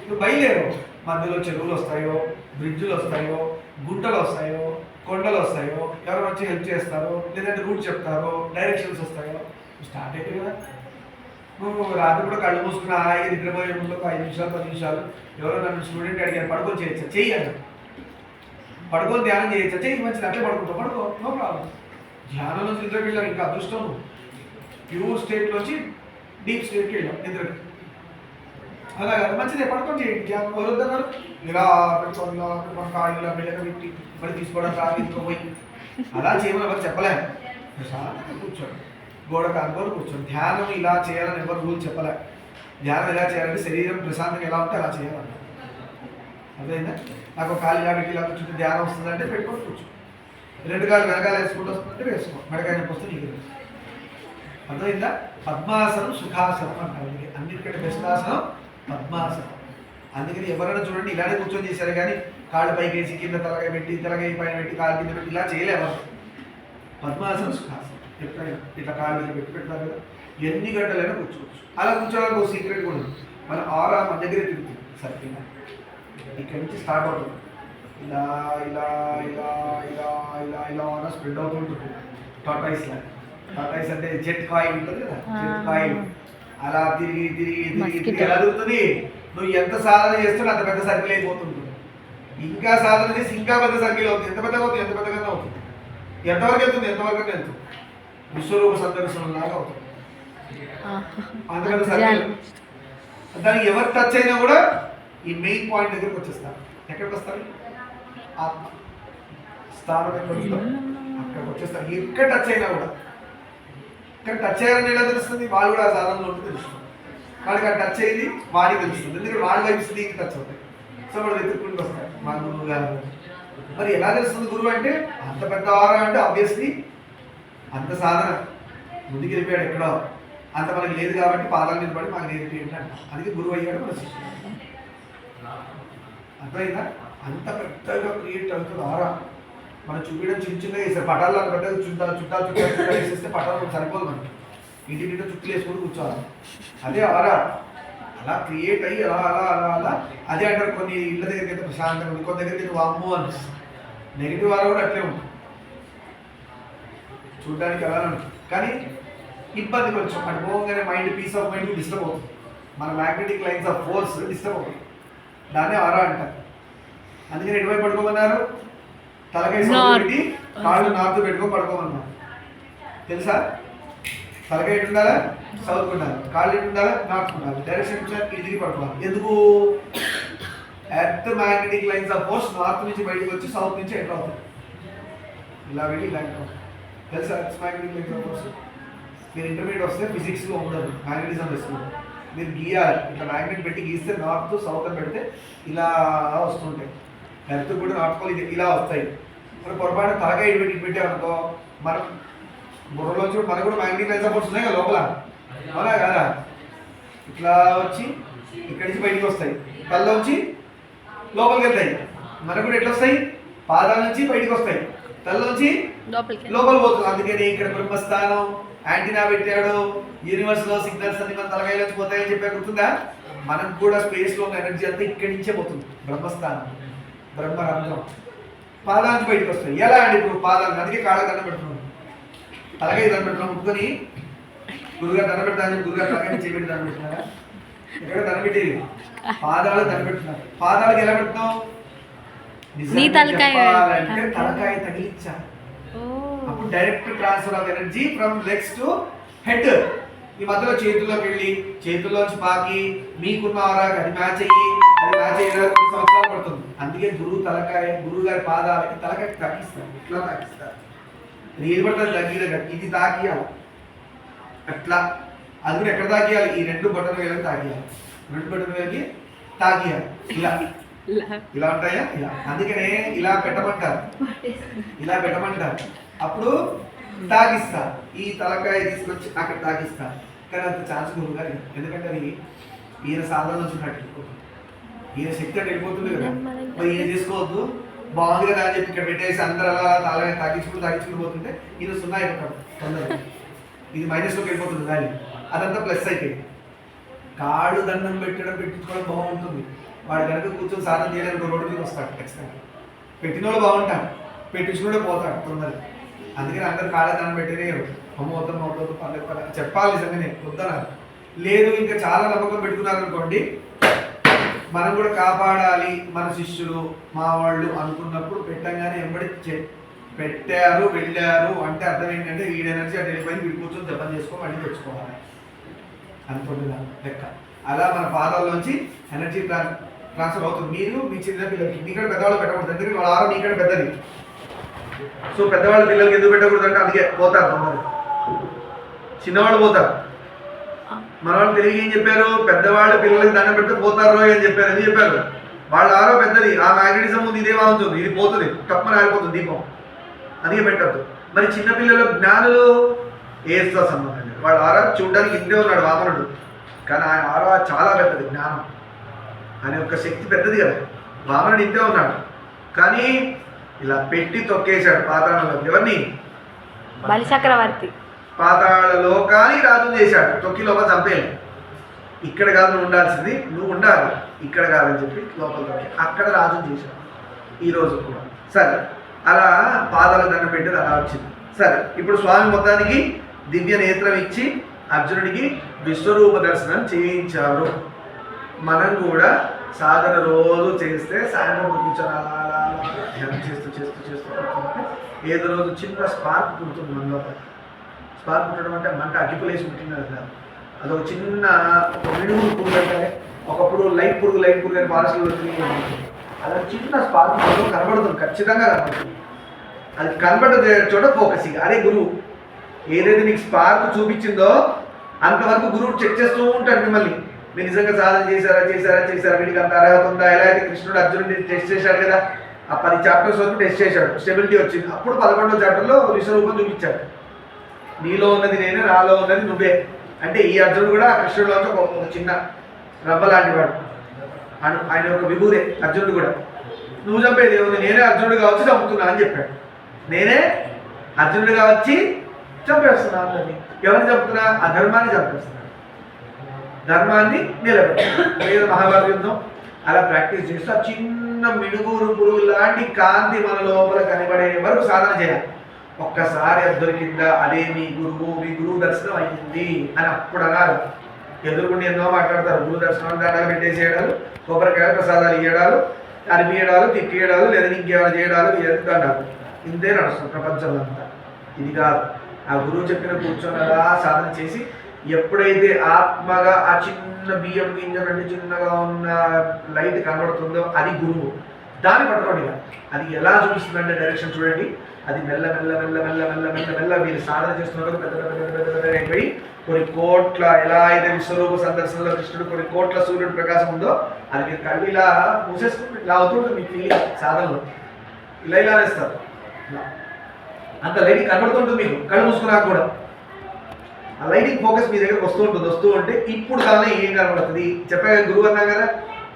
నువ్వు బయలుదేరు. మధ్యలో చెరువులు వస్తాయో బ్రిడ్జులు వస్తాయో గుంటలు వస్తాయో కొండలు వస్తాయో ఎవరు వచ్చి హెల్ప్ చేస్తారో లేదంటే రూట్ చెప్తారో డైరెక్షన్స్ వస్తాయో స్టార్ట్ అయితే కదా. నువ్వు రాత్రి కూడా కళ్ళు మూసుకున్న హాయిగా నిద్రపోయే ముందు ఒక ఐదు నిమిషాలు పది నిమిషాలు ఎవరో నన్ను స్టూడెంట్ అడిగారు పడుకొని చేయొచ్చా? చెయ్యి పడుకొని ధ్యానం చేయొచ్చా? చెయ్యి మంచిది అట్లే పడుకుంటావు. పడుకో నో ప్రాబ్లం. ధ్యానంలో నిద్రకు వెళ్ళాం ఇంకా అదృష్టం నువ్వు ప్యూర్ స్టేట్లోంచి డీప్ స్టేట్కి వెళ్ళాం నిద్రకి. అలా కాదు మంచిదే పడుకొని చేయండి. ధ్యానం వరుద్దన్నారు ఇలా పెట్టుకోవాలి ఇలా కాళ్ళు ఇలా మెల్లగా పెట్టి మళ్ళీ తీసుకోవడం కాదు పోయి. అలా చేయమని ఎవరు చెప్పలే. ప్రశాంతంగా కూర్చోండి. గోడ కానుకొని కూర్చోండి. ధ్యానం ఇలా చేయాలని ఎవరు రూల్ చెప్పలే. ధ్యానం ఎలా చేయాలంటే శరీరం ప్రశాంతంగా ఎలా ఉంటే అలా చేయాలన్నా అర్థమైందా? నాకు కాలు ఇలా పెట్టి ఇలా కూర్చుంటే ధ్యానం వస్తుందంటే పెట్టుకొని కూర్చో. రెండు కాలు వెనకాల వేసుకుంటూ వస్తుందంటే వేసుకో. మెడకాయ నొప్పి వస్తే నీకు అర్థమైందా? పద్మాసనం సుఖాసనం అంటారు. అందుకే అన్నిటికంటే బెస్ట్ ఆసనం పద్మాసనం. అందుకని ఎవరైనా చూడండి ఇలానే కూర్చొని చేశారు కానీ కాళ్ళు పైకి వేసి కింద తలకాయ పెట్టి తలకాయ పైన పెట్టి కాలు కింద పెట్టి ఇలా చేయలేము. పద్మాసనం సుఖాసనం. ఎప్పుడైనా ఇట్లా కాళ్ళు మీద పెట్టి పెడతారు కదా? ఎన్ని గంటలైనా కూర్చోవచ్చు. అలా కూర్చోడానికి ఒక సీక్రెట్ కూడా ఉంది. మన ఆరా మన దగ్గరే తిరుగుతుంది. సరిగ్గా ఇక్కడ నుంచి స్టార్ట్ అవుతుంది. ఇలా ఇలా ఇలా ఇలా ఇలా ఇలా ఆరా స్ప్రెడ్ అవుతూ ఉంటుంది. టాటాయిస్ లాగా టాటాయిస్ అంటే జెట్ కాయిల్ ఉంటుంది కదా? జెట్ కాయిల్ అలా తిరిగి తిరిగి తిరిగి తిరిగి. ఎలా తిరుగుతుంది. నువ్వు ఎంత సాధన చేస్తున్నా అంత పెద్ద సర్కిల్ అయిపోతుంది. ఇంకా సాధన చేసి ఇంకా పెద్ద సర్కిల్ అవుతుంది. ఎంత పెద్దగా అవుతుంది? ఎంత పెద్దగా అవుతుంది. ఎంతవరకు వెళ్తుంది? ఎంతవరకు వెళ్తుంది? విశ్వరూప సందర్శనం లాగా అవుతుంది అందుకని దానికి ఎవరు టచ్ అయినా కూడా ఈ మెయిన్ పాయింట్ దగ్గరికి వచ్చేస్తారు. ఎక్కడికి వస్తారు ఆత్మ. స్థానం ఎక్కడ అక్కడికి వచ్చేస్తారు. ఎక్కడ టచ్ అయినా కూడా. ఇక్కడ టచ్ అయ్యారని ఎలా తెలుస్తుంది? వాళ్ళు కూడా ఆ సాధనలో ఉంటే తెలుస్తుంది. వాడికి ఆ టచ్ అయ్యింది వాడికి తెలుస్తుంది. ఎందుకంటే వాడి వైపు నీకు టచ్ అవుతాయి. సో వాడు వెతుక్కుంటూ వస్తాడు మా గురువు గారు. మరి ఎలా తెలుస్తుంది గురువు అంటే? అంత పెద్ద ఆరా అంటే ఆబ్వియస్లీ అంత సాధన. ముందుకు వెళ్ళిపోయాడు ఎక్కడో. అంత మనకి లేదు కాబట్టి పాదాల మీద పడి మాకు నేర్పేయండి అంట అందుకే గురువు అయ్యాడు మన శిష్యుడు. అర్థమైందా? అంత పెద్దగా క్రియేట్ అవుతుంది ఆరా. మనం చూపించడం చిన్న చిన్నగా వేసారు అంత పెద్దగా చుట్టాలు చుట్టాలు చుట్టాలు చుట్టాలు వేసేస్తే పటాలు సరిపోదు మనకి. ఇంటి నిండా చుట్టూ వేసుకొని కూర్చోవాలి. అదే ఆరా. అలా క్రియేట్ అయ్యి అలా అలా అలా అలా. అదే అంటారు కొన్ని ఇళ్ళ దగ్గరికి అయితే ప్రశాంతంగా కొన్ని దగ్గరికి అయితే అమ్ము అనిపిస్తుంది నెగిటివ్ వాళ్ళు కూడా అట్లే ఉంటుంది. చూడడానికి ఉంటుంది కానీ ఇబ్బంది కొంచెం. అటు పోగానే mind peace of mind disturb అవుతుంది. మన magnetic lines of force disturb అవుతుంది. దాన్నే ఆరా అంటారు అందుకని ఎటువైపు పడుకోమన్నారు? తలకాయ. పెట్టి కాళ్ళు నార్త్ పెట్టుకో పడుకోమన్నారు. తెలుసా? తలకాయ ఎటు ఉండాలా సౌత్ ఉండాలి. కాళ్ళు ఎటు ఉండాలా. నార్త్ ఉండాలి డైరెక్షన్ ఇదిగి పడుకోవాలి. ఎందుకు? Earth magnetic lines of force north నుంచి బయటకు వచ్చి సౌత్ నుంచి ఎంటర్ అవుతుంది. ఇలా వెళ్ళి ఇలా ఎంటర్ అవుతుంది తెలుసా ఎర్త్ మ్యాగ్నెటిక్ ఎగ్జాంపుల్స్ మీరు ఇంటర్మీడియట్ వస్తే ఫిజిక్స్లో ఉండదు మ్యాగ్నెటిజం వేసుకుంటారు మీరు గీయాలి ఇట్లా మ్యాగ్నెట్ పెట్టి గీస్తే నార్త్ సౌత్ అని పెడితే ఇలా వస్తుంటాయి. హెల్త్ కూడా నార్త్ ఇది ఇలా వస్తాయి. మరి పొరపాటు తలకాయ ఇటు పెట్టి ఇటు పెట్టామనుకో మనం బుర్రలోంచి కూడా మనకు కూడా మ్యాగ్నెటిక్ ఎగ్జాంపుల్స్ ఉన్నాయి కదా లోపల. అవునా కదా? ఇట్లా వచ్చి ఇక్కడి నుంచి బయటికి వస్తాయి. తలలోంచి లోపలికి వెళ్తాయి. మనకు కూడా ఎట్లా వస్తాయి? పాదాల నుంచి బయటికి వస్తాయి. తలలోంచి లోపల పోతుంది అందుకని ఇక్కడ బ్రహ్మస్థానం యాంటీనా పెట్టాడు యూనివర్స్లో సిగ్నల్స్ అన్ని మన తలకాయలోంచి పోతాయని చెప్పా గుర్తుందా? మనకు కూడా స్పేస్లో ఉన్న ఎనర్జీ అంతా ఇక్కడి నుంచే పోతుంది. బ్రహ్మస్థానం బ్రహ్మరంధ్రం. పాదాల నుంచి బయటకు వస్తాయి. ఎలా అండి ఇప్పుడు పాదాలు? అందుకే కాళ్ళ దండం పెడుతున్నాం. తలకాయ దండం పెడుతున్నాం. ముట్టుకొని గురుగారు దండ పెడతాను గురుగారు తలకాయ చేపెట్టి దండ పెట్టినారా ఎక్కడ దండ పెట్టేది. పాదాలు దండ పెడుతున్నారు. పాదాలకు ఎలా పెడుతున్నాం నిజంగా తలకాయ తగిలించాలి. అప్పుడు direct transfer of energy from legs to head. ఈ మధ్యలో చేతుల్లోకి వెళ్ళి చేతుల్లోంచి పాకి మీకున్న ఆరాకి అది మ్యాచ్ అయ్యి అది మ్యాచ్ అయ్యేదానికి సంవత్సరాలు పడుతుంది. అందుకే గురువు తలకాయ గురువు గారి పాదాలకి తలకాయ తాకిస్తారు ఇట్లా తాకిస్తారు? అది ఏది పడుతుంది తగ్గిన ఇది తాకియాలి అట్లా. అది కూడా ఎక్కడ తాకియాలి ఈ రెండు బటన్ వేలని తాకియాలి రెండు బటన్ వేలకి తాకియాలి ఇలా. ఇలా ఉంటాయా ఇలా. అందుకనే ఇలా పెట్టమంటారు. ఇలా పెట్టమంటారు. అప్పుడు తాగిస్తా. ఈ తలకాయ తీసుకొచ్చి అక్కడ తాగిస్తా. కానీ అంత ఛాన్స్ గురువు ఎందుకంటే అది ఈయన సాధన నుంచి ఈయన శక్తి అంటే వెళ్ళిపోతుంది కదా. మరి ఈయన చేసుకోవద్దు బాగుంది కదా అని చెప్పి ఇక్కడ పెట్టేసి అందరూ అలా తాళగా తాగించుకుని తాగించుకుని పోతుంటే ఈయన సున్నా అయిపోతాడు. తొందరగా. ఇది మైనస్లోకి వెళ్ళిపోతుంది దాన్ని. అదంతా ప్లస్ అయిపోయింది. కాళ్ళు దండం పెట్టడం పెట్టించుకోవడం బాగుంటుంది. వాడు కనుక కూర్చొని సాధన చేయడానికి రోడ్డు మీద వస్తాడు ఖచ్చితంగా. పెట్టిన వాళ్ళు బాగుంటాడు పెట్టించుకుంటే పోతాడు తొందరగా. అందుకని అందరు కాళ్ళ దండం పెట్టినే అమ్మవుతాం వద్దాం పండుగ పండుగ పర్లేదు చెప్పాలి నిజంగానే వద్దన్నారు. లేదు ఇంకా చాలా నమ్మకం పెట్టుకున్నారు అనుకోండి మనం కూడా కాపాడాలి మన శిష్యులు మా వాళ్ళు అనుకున్నప్పుడు పెట్టంగానే ఎంబడి పెట్టారు వెళ్ళారు అంటే అర్థం ఏంటంటే వీడి ఎనర్జీ అటు వెళ్ళిపోయింది వీడి కూర్చొని జపం చేసుకో మళ్ళీ తెచ్చుకోవాలి. అనుకుంటున్నాను లెక్క. అలా మన పాదాల్లోంచి ఎనర్జీ ట్రాన్ ట్రాన్స్ఫర్ అవుతుంది. మీరు మీ చిన్న పిల్లలకి మీకంటే పెద్దవాళ్ళు పెట్టకూడదు. ఎందుకంటే వాళ్ళ ఆరో మీకంటే పెద్దది. సో పెద్దవాళ్ళ పిల్లలకి ఎందుకు పెట్టకూడదు అంటే అందుకే పోతారు తొందరగా చిన్నవాళ్ళు పోతారు. మన వాళ్ళు తెలివి ఏం చెప్పారు? పెద్దవాళ్ళ పిల్లలకి దండం పెడితే పోతారు అని చెప్పారు. ఎందుకు చెప్పారు? వాళ్ళ ఆరో పెద్దది. ఆ మ్యాగ్నెటిజం ఉంది ఇదే ఉంటుంది. ఇది పోతుంది. తప్పని ఆగిపోతుంది దీపం. అందుకే పెట్టద్దు. మరి చిన్నపిల్లల జ్ఞానులు ఏసుతో సంబంధం లేదు. వాళ్ళ ఆరా చూడడానికి ఇంతే ఉన్నాడు వామనుడు. కానీ ఆయన ఆరా చాలా పెద్దది. జ్ఞానం. ఆయన యొక్క శక్తి పెద్దది కదా. వామనుడు ఇంతే ఉన్నాడు. కానీ ఇలా పెట్టి తొక్కేశాడు పాతాళంలో ఎవరిని? బలి చక్రవర్తి పాతాళ లోకాన్ని రాజు చేశాడు. తొక్కి లోపల చంపేయాలి. ఇక్కడ కాదు నువ్వు ఉండాల్సింది. నువ్వు ఉండాలి. ఇక్కడ కాదని చెప్పి లోపల తొక్కి. అక్కడ రాజు చేశాడు. ఈ రోజు కూడా. సరే. అలా పాదాల దండం పెట్టేది అలా వచ్చింది. సరే. ఇప్పుడు స్వామి మొత్తానికి దివ్య నేత్రం ఇచ్చి అర్జునుడికి విశ్వరూప దర్శనం చేయించారు. మనం కూడా సాధన రోజు చేస్తే సాయంత్రం కూర్చొని అలా అలా ధ్యానం చేస్తూ చేస్తూ చేస్తూ కూర్చుంటే ఏదో రోజు చిన్న స్పార్క్ పుడుతుంది మన లోపల స్పార్క్ పుట్టడం అంటే మంట అగ్గిపులేసి పుట్టినది కాదు. అదొక చిన్న ఒక మినుగురు పురుగు అంటే ఒకప్పుడు లైట్ పురుగు లైట్ పురుగు అని ఫారెస్ట్లో అలా చిన్న స్పార్క్ కనబడుతుంది ఖచ్చితంగా కనబడుతుంది. అది కనబడ్డ చోట ఫోకస్ ఇక. అరే గురువు ఏదైతే నీకు స్పార్క్ చూపించిందో అంతవరకు గురువు చెక్ చేస్తూ ఉంటాడు మిమ్మల్ని. మీరు నిజంగా సాధన చేశారా చేశారా చేశారా? వీడికి అంత అర్హత ఉందా? ఎలా అయితే కృష్ణుడు అర్జునుడిని టెస్ట్ చేశాడు కదా ఆ పది చాప్టర్స్ వరకు టెస్ట్ చేశాడు. స్టెబిలిటీ వచ్చింది. అప్పుడు పదకొండో చాప్టర్లో విశ్వరూపం చూపించాడు. నీలో ఉన్నది నేనే నాలో ఉన్నది నువ్వే. అంటే ఈ అర్జునుడు కూడా ఆ కృష్ణుడిలో ఒక చిన్న రవ్వ లాంటి అను ఆయన ఒక విభూదే అర్జునుడు కూడా. నువ్వు చంపేది ఏముంది? నేనే అర్జునుడిగా వచ్చి చంపుతున్నా అని చెప్పాడు. నేనే అర్జునుడిగా వచ్చి చంపేస్తున్నా అందరినీ ఎవరిని చంపుతున్నా? అధర్మాన్ని చంపేస్తున్నా. ధర్మాన్ని నిలబెట్టారు. లేదా మహాభారత యుద్ధం అలా ప్రాక్టీస్ చేస్తూ ఆ చిన్న మిడుగురు పురుగు లాంటి కాంతి మన లోపల కనబడే వరకు సాధన చేయాలి. ఒక్కసారి అది దొరికిందా? అదే మీ గురువు మీ గురువు దర్శనం అయింది అని అప్పుడు అన్నారు ఎదురుకుండా ఎన్నో మాట్లాడతారు. గురువు దర్శనం దాడాలు పెట్టేసేయడాలు కొబ్బరికాయ ప్రసాదాలు ఇయ్యడాలు అనిపించడాలు తిట్టియడాలు లేదా ఇంకేమైనా చేయడాలు ఇవన్నీ దండాలు ఇంతే నడుస్తుంది ప్రపంచంలో అంతా. ఇది కాదు. ఆ గురువు చెప్పిన కూర్చొని అలా సాధన చేసి ఎప్పుడైతే ఆత్మగా ఆ చిన్న బియ్యం గింజ కంటే చిన్నగా ఉన్న లైట్ కనబడుతుందో అది గురువు. దాన్ని పట్టుకోండి ఇక. అది ఎలా చూపిస్తుందంటే డైరెక్షన్ చూడండి. అది మెల్ల మెల్ల మెల్ల మెల్ల మెల్ల మెల్ల మెల్ల మీరు సాధన చేస్తున్నారు. పెద్ద పెద్ద పెద్ద పెద్ద పెద్ద అయిపోయి కొన్ని కోట్ల ఎలా అయితే విశ్వరూప సందర్శనలో కృష్ణుడు కొన్ని కోట్ల సూర్యుడు ప్రకాశం ఉందో అది మీరు కళ్ళు ఇలా మూసేసుకుంటే ఇలా అవుతుంటుంది మీ ఫీలింగ్ సాధనలో. ఇలా ఇలా వేస్తారు అంత లైట్ కనబడుతుంటుంది మీకు. కళ్ళు మూసుకున్నాక కూడా. ఆ లైటింగ్ ఫోకస్ మీ దగ్గరకు వస్తూ ఉంటుంది వస్తూ ఉంటే ఇప్పుడు కానీ ఏం కనబడుతుంది? చెప్పాక గురువు అన్నా కదా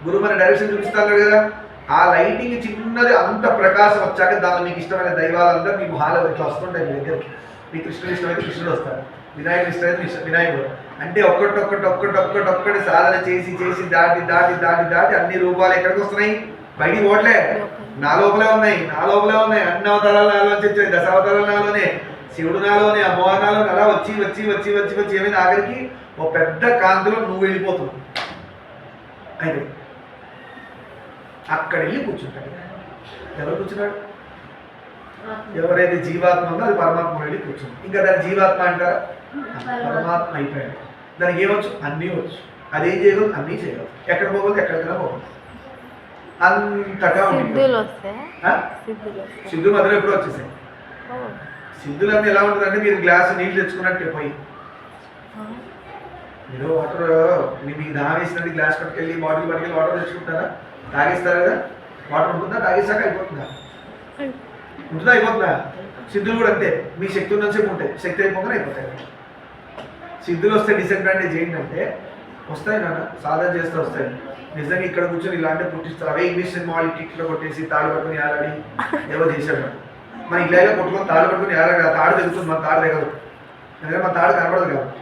గురువు మన డైరెక్షన్ చూపిస్తాను కదా. ఆ లైటింగ్ చిన్నది అంత ప్రకాశం వచ్చాక దానిలో మీకు ఇష్టమైన దైవాలంతా మీ హాలో ఇట్లా వస్తుంటాయి మీ దగ్గరికి. మీ కృష్ణుడు ఇష్టమైతే కృష్ణుడు వస్తారు వినాయకుడు ఇష్టమైతే విష్ణు- వినాయకుడు. అంటే ఒక్కటి ఒక్కటి ఒక్కటి ఒక్కటి ఒక్కటి సాధన చేసి చేసి దాటి దాటి దాటి దాటి అన్ని రూపాలు ఎక్కడికి వస్తున్నాయి? బయటికి పోవట్లే. నా లోపలే ఉన్నాయి నా లోపలే ఉన్నాయి. అన్ని అవతారాలు నాలోంచి వచ్చాయి దశావతారాలు నాలోనే. శివుడు నాలోనే అమ్మవారి నాలోనే అలా వచ్చి వచ్చి వచ్చి వచ్చి వచ్చి ఏమైనా ఆఖరికి ఓ పెద్ద కాంతిలో నువ్వు వెళ్ళిపోతున్నావు. అయితే అక్కడ వెళ్ళి కూర్చుంటాడు. ఎవరు కూర్చున్నాడు? ఎవరైతే జీవాత్మ ఉందో అది పరమాత్మ వెళ్ళి కూర్చుంది. ఇంకా దాని జీవాత్మ అంటారా? పరమాత్మ అయిపోయాడు. దానికి ఏమొచ్చు? అన్నీ వచ్చు. అదేం చేయగలదు అన్నీ చేయగలదు ఎక్కడ పోగలదు? ఎక్కడికైనా పోగలదు. అంతటా ఉంది సిద్ధులు మధ్యలో ఎప్పుడు వచ్చేసాయి. సిద్ధులన్నీ ఎలా ఉంటుందంటే మీరు గ్లాసు నీళ్ళు తెచ్చుకున్నట్టే పోయి. మీరు వాటర్ మీకు దాహం గ్లాస్ పట్టుకెళ్ళి బాటిల్ పట్టుకెళ్ళి వాటర్ తెచ్చుకుంటారా? తాగిస్తారు కదా? వాటర్ ఉంటుందా? తాగేసాక అయిపోతుందా? ఉంటుందా అయిపోతుందా? సిద్ధులు కూడా అంతే. మీ శక్తి ఉన్నంతసేపు ఉంటాయి శక్తి అయిపోగానే అయిపోతాయి. సిద్ధులు వస్తే డిసడ్వాంటేజ్ ఏంటంటే వస్తాయి నాన్న సాధన చేస్తే వస్తాయి. నిజంగా ఇక్కడ కూర్చొని ఇలాంటి పుట్టిస్తారు? అవే ఇంగ్లీష్ టిక్లో కొట్టేసి తాడు పట్టుకుని ఆలాడి ఏవో చేశాడు. మన ఇలా కొట్టుకొని తాడు పట్టుకుని ఆలాడి తాడు తెలుస్తుంది మన తాడు తెగదు ఎందుకంటే మన తాడు కనబడదు కదా.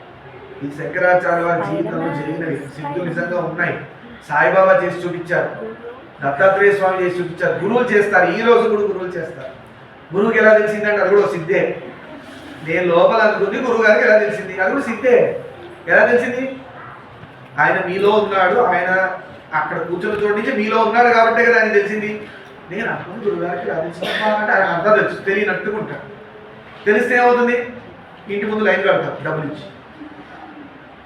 ఈ శంకరాచార్య వారి జీవితంలో జరిగినవి సిద్ధు నిజంగా ఉన్నాయి. సాయిబాబా చేసి చూపించారు. దత్తాత్రేయ స్వామి చేసి చూపించారు. గురువులు చేస్తారు. ఈ రోజు కూడా గురువులు చేస్తారు. గురువుకి ఎలా తెలిసిందంటే అది కూడా సిద్ధే. నేను లోపల అనుకుంది గురువు గారికి ఎలా తెలిసింది? అది కూడా సిద్ధే. ఎలా తెలిసింది? ఆయన మీలో ఉన్నాడు. ఆయన అక్కడ కూర్చొని చోటు నుంచి మీలో ఉన్నాడు కాబట్టే కదా ఆయన తెలిసింది. నేను అర్థం గురువు గారికి అంటే ఆయన అర్థం తెలుసు తెలియనట్టుగా ఉంటాడు. తెలిస్తే ఏమవుతుంది? ఇంటి ముందు లైన్ కడతాం డబ్బులు ఇచ్చి.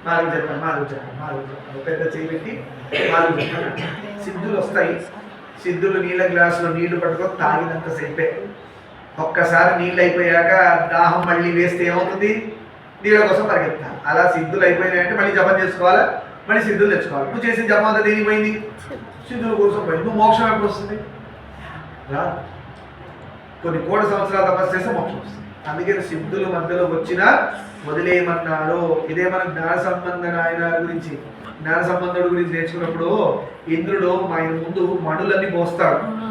నాలుగు చెప్పండి నాలుగు చెప్పండి నాలుగు చెప్పండి. పెద్ద చేయి పెట్టి చెప్పండి. సిద్ధులు వస్తాయి. సిద్ధులు నీళ్ళ గ్లాసులో నీళ్ళు పట్టుకొని తాగినంత సేపే. ఒక్కసారి నీళ్ళు అయిపోయాక దాహం మళ్ళీ వేస్తే ఏమవుతుంది? నీళ్ళ కోసం పరిగెత్తాను అలా సిద్ధులు అయిపోయినాయంటే మళ్ళీ జపం చేసుకోవాలా? మళ్ళీ సిద్ధులు తెచ్చుకోవాలి. నువ్వు చేసిన జపం అంతా దేనికి పోయింది? సిద్ధుల కోసం పోయింది. నువ్వు మోక్షం ఎప్పుడు వస్తుంది? కొన్ని కోటి సంవత్సరాల తపస్సు చేస్తే మోక్షం వస్తుంది. అందుకే సిద్ధుల మధ్యలో వచ్చిన వదిలేయమన్నారు ఇదే మన జ్ఞాన సంబంధ నాయన గురించి. జ్ఞాన సంబంధుడు గురించి నేర్చుకున్నప్పుడు ఇంద్రుడు మా ఆయన ముందు మణులన్నీ పోస్తాడు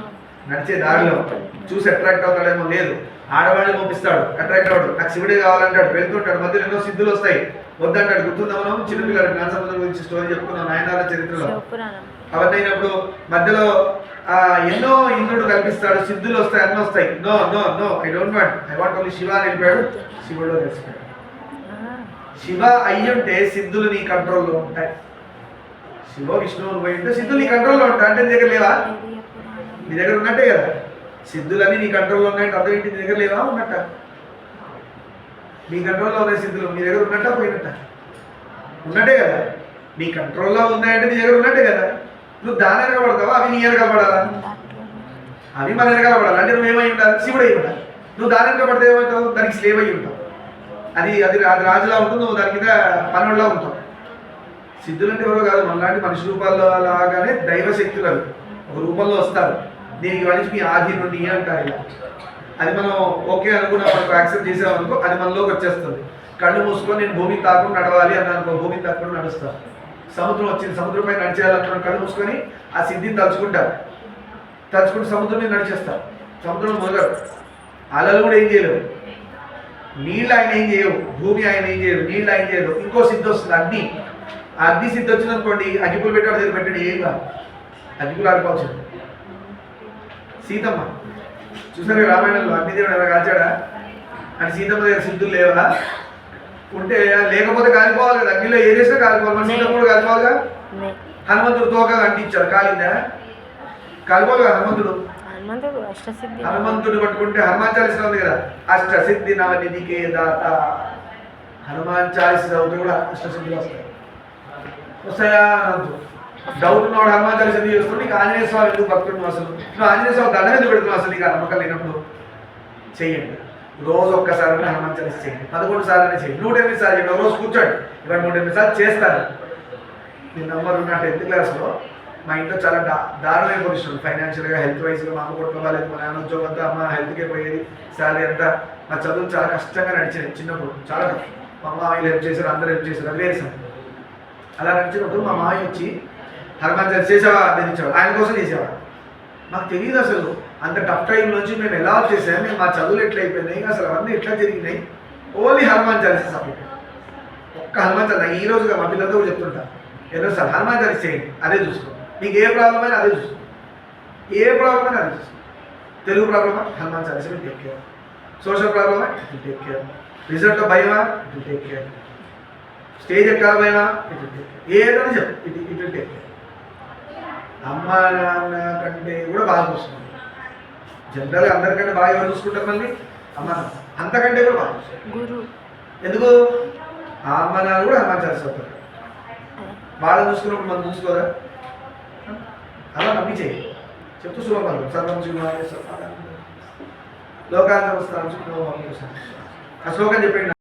నడిచే దారిలో. చూసి అట్రాక్ట్ అవుతాడేమో లేదు. ఆడవాళ్ళని పంపిస్తాడు. అట్రాక్ట్ అవ్వడు. నాకు శివుడే కావాలంటాడు. వెళ్తుంటాడు. మధ్యలో ఎన్నో సిద్ధులు వస్తాయి. వద్దంటాడు. గుర్తుందా మనం? జ్ఞాన సంబంధం గురించి స్టోరీ చెప్పుకున్నాం. నాయనాల చరిత్రలో. అవన్నీ అయినప్పుడు మధ్యలో ఎన్నో ఇంద్రుడు కల్పిస్తాడు సిద్ధులు వస్తాయి అన్నీ వస్తాయి. No no no I don't want I want only Shiva అని వెళ్ళిపోయాడు శివుడు కలిసిపోయాడు. శివ అయ్యుంటే సిద్ధులు నీ కంట్రోల్లో ఉంటాయి. శివ విష్ణువుని పోయి ఉంటే సిద్ధులు నీ కంట్రోల్లో ఉంటాయి. అంటే నీ దగ్గర లేవా? నీ దగ్గర ఉన్నట్టే కదా. సిద్ధులన్నీ నీ కంట్రోల్లో ఉన్నాయంటే అర్థం ఏంటి? నీ దగ్గర లేవా? ఉన్నట్ట. నీ కంట్రోల్లో ఉన్నాయి సిద్ధులు నీ దగ్గర ఉన్నట్ట పోయినట్ట? ఉన్నట్టే కదా. నీ కంట్రోల్లో ఉన్నాయంటే నీ దగ్గర ఉన్నట్టే కదా. నువ్వు దాని ఎరగబడతావా అవి నీ ఎరగబడాలా అవి మన ఎరగబడాలి అంటే నువ్వు ఏమై ఉండాలి శివుడు అయి ఉండాలి నువ్వు దాని ఎరగబడితే ఏమవుతావు? దానికి స్లేవ్ అయి ఉంటావు. అది అది అది రాజులా ఉంటుంది నువ్వు దాని మీద పనుల్లా ఉంటావు. సిద్ధులు అంటే ఎవరో కాదు మనలాంటి మనిషి రూపాల్లో లాగానే దైవ శక్తులు అవి. ఒక రూపంలో వస్తారు. దీనికి మనిషి మీ ఆధీనుడి అంటారు అది మనం ఓకే అనుకున్న మనకు యాక్సెప్ట్ చేసామనుకో అది మనలోకి వచ్చేస్తుంది. కళ్ళు మూసుకొని నేను భూమిని తాకుండా నడవాలి అని అనుకో భూమి తాకుండా నడుస్తాను. సముద్రం వచ్చింది సముద్రం పైన నడిచేయాలనుకున్న కళ్ళు మూసుకొని ఆ సిద్ధిని తలుచుకుంటారు తలుచుకుంటూ సముద్రం మీద నడిచేస్తారు సముద్రం మొదలరు అలలు కూడా ఏం చేయలేవు. నీళ్ళు ఆయన ఏం చేయవు భూమి ఆయన ఏం చేయదు నీళ్ళు ఆయన చేయదు. ఇంకో సిద్ధి వస్తుంది అగ్ని. ఆ అగ్ని సిద్ధి వచ్చింది అనుకోండి అగ్గిపులు పెట్టాడు దగ్గర పెట్టండి ఏం కాదు. అగ్గిపులు ఆడిపోవచ్చు సీతమ్మ. చూసారు రామాయణంలో అగ్నిదేవుడు ఎలా కాల్చాడా? అని సీతమ్మ దగ్గర సిద్ధులు లేవా? ఉంటే లేకపోతే కాలిపోవాలి కదా. అగ్నిలో ఏ చేసినా కాలిపోవాలి. మన సీతమ్మ కూడా కాలిపోవాలిగా. హనుమంతుడు తోక అంటించారు కాలిందా? కాలిపోవాలి కదా హనుమంతుడు. హనుమంతుడు అష్టసిద్ధి. పట్టుకుంటే హనుమాన్ చాలీసా ఉంది కదా? అష్ట సిద్ధి నవనిధికే దాత. హనుమాన్ చాలీస చదివితే కూడా అష్ట సిద్ధులు వస్తాయి. వస్తాయా? అనంతు డౌట్ ఉన్నవాడు హనుమాన్ చాలీస ఎందుకు చేస్తున్నాడు? నీకు ఆంజనేయ స్వామి ఎందుకు భక్తుడు అసలు? నువ్వు ఆంజనేయ స్వామి దండం ఎందుకు పెడుతున్నావు అసలు నీకు నమ్మకం లేనప్పుడు? చెయ్యండి. రోజు ఒక్కసారి హనుమాన్ చాలీస చేయండి పదకొండు సార్లు చేయండి నూట ఎనిమిది సార్లు చేయండి రోజు కూర్చోండి. ఇవాళ నూట ఎనిమిది సార్లు చేస్తారు. నేను నంబర్ ఉన్న టెన్త్ క్లాస్లో మా ఇంట్లో చాలా దా దారుణమైన పొజిషన్ ఫైనాన్షియల్గా హెల్త్ వైజ్గా మా అమ్మ కొట్టుకోవాలి మా నాన్న ఉద్యోగం అంతా అమ్మ హెల్త్కే పోయేది శాలరీ అంతా. మా చదువు చాలా కష్టంగా నడిచేది చిన్నప్పుడు. చాలా మా అమ్మ వీళ్ళు హెల్ప్ చేశారు అందరూ హెల్ప్ చేశారు. అది వేసాను అలా నడిచినప్పుడు మా మామయ్య వచ్చి హనుమాన్ చాలీస చేసావా? అని ఆయన కోసం చేసేవాడు. మాకు తెలియదు అసలు. అంత టఫ్ టైం నుంచి మేము ఎలా చేసాము మేము మా చదువులు ఎట్లా అయిపోయినాయి అసలు అవన్నీ ఎట్లా జరిగినాయి? ఓన్లీ హనుమాన్ చాలీస సపోర్ట్ ఒక్క హనుమాన్ చాలీస ఈ రోజుగా మా పిల్లలతో కూడా చెప్తుంటా. ఏదో సార్ హనుమాన్ చాలీస చేయండి అదే చూసుకో. మీకు ఏ ప్రాబ్లం అయినా అదే చూసుకో. ఏ ప్రాబ్లం అయినా అదే చూసుకో. తెలుగు ప్రాబ్లమా Hanuman Chalisa will take care social ప్రాబ్లమా it will take care result భయమా? It will take care stage ఎక్కాల భయమా? ఇట్ విల్ టేక్ కేర్ ఏదైనా చెప్పు. It it will take care అమ్మ నాన్న కంటే కూడా బాగా చూస్తుంది జనరల్గా అందరికంటే బాగా ఎవరు చూసుకుంటారు మళ్ళీ? అమ్మ. అంతకంటే కూడా బాగా గురు. ఎందుకు? ఆ అమ్మ నాన్న కూడా హనుమాన్ చాలీస అవుతారు వాళ్ళని చూసుకున్నప్పుడు మనం చూసుకోదా అలా నమ్మి చేయి చెప్తూ సులభం సర్వం శివాయ లోకాంతరం స్థానం ఆ శ్లోకం చెప్పండి.